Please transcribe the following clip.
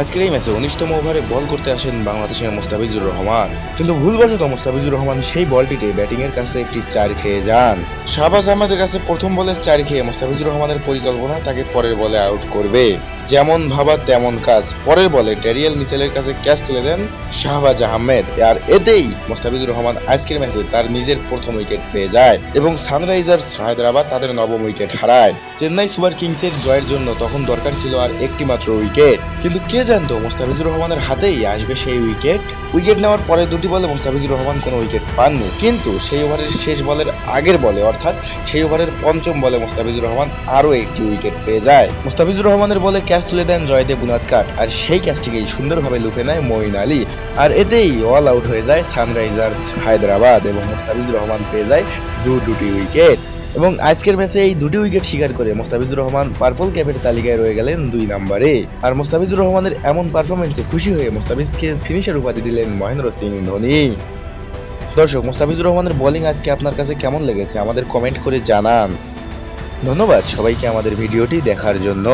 আজকের এই ম্যাচে উনিশতম ওভারে বল করতে আসেন বাংলাদেশের মোস্তাফিজুর রহমান। কিন্তু ভুলবশত মোস্তাফিজুর রহমান সেই বলটিতে ব্যাটিং এর কাছে একটি চার খেয়ে যান। শাহবাজ আহমেদের কাছে প্রথম বলের চার খেয়ে মোস্তাফিজুর রহমানের পরিকল্পনা তাকে পরের বলে আউট করবে। যেমন ভাবা তেমন কাজ। পরের বলে ড্যারিয়েল মিচেলের কাছে ক্যাচ তুলে দেন শাহবাজ আহমেদ। আর এতেই মোস্তাফিজুর রহমান আজকের ম্যাচে তার নিজের প্রথম উইকেট পেয়ে যায় এবং সানরাইজার্স হায়দ্রাবাদ তাদের নবম উইকেট হারায়। চেন্নাই সুপার কিংসের জয়ের জন্য তখন দরকার ছিল আর একটি মাত্র উইকেট। কিন্তু কে জানতো মোস্তাফিজুর রহমানের হাতেই আসবে সেই উইকেট? উইকেট নেওয়ার পরে দুটি বলে মোস্তাফিজুর রহমান কোনো উইকেট পাননি। কিন্তু সেই ওভারের শেষ বলের আগের বলে, অর্থাৎ সেই ওভারের পঞ্চম বলে মোস্তাফিজুর রহমান আরও একটি উইকেট পেয়ে যায়। মোস্তাফিজুর রহমানের বলে ক্যাচ তুলে দেন জয়দেব উনাদকাট আর সেই ক্যাচটিকেই সুন্দরভাবে লুফে নেয় মঈন আলী। আর এতেই অল আউট হয়ে যায় সানরাইজার্স হায়দ্রাবাদ এবং মোস্তাফিজুর রহমান পেয়ে যায় দু দুটি উইকেট এবং আজকের ম্যাচে এই দুটি উইকেট শিকার করে মোস্তাফিজুর রহমান পার্পল ক্যাপের তালিকায় রয়ে গেলেন দুই নম্বরে আর মোস্তাফিজুর রহমানের এমন পারফরমেন্সে খুশি হয়ে মোস্তাফিজকে ফিনিশার উপাধি দিলেন মহেন্দ্র সিং ধোনি। দর্শক, মোস্তাফিজুর রহমানের বোলিং আজকে আপনার কাছে কেমন লেগেছে আমাদের কমেন্ট করে জানান। ধন্যবাদ সবাইকে আমাদের ভিডিওটি দেখার জন্য।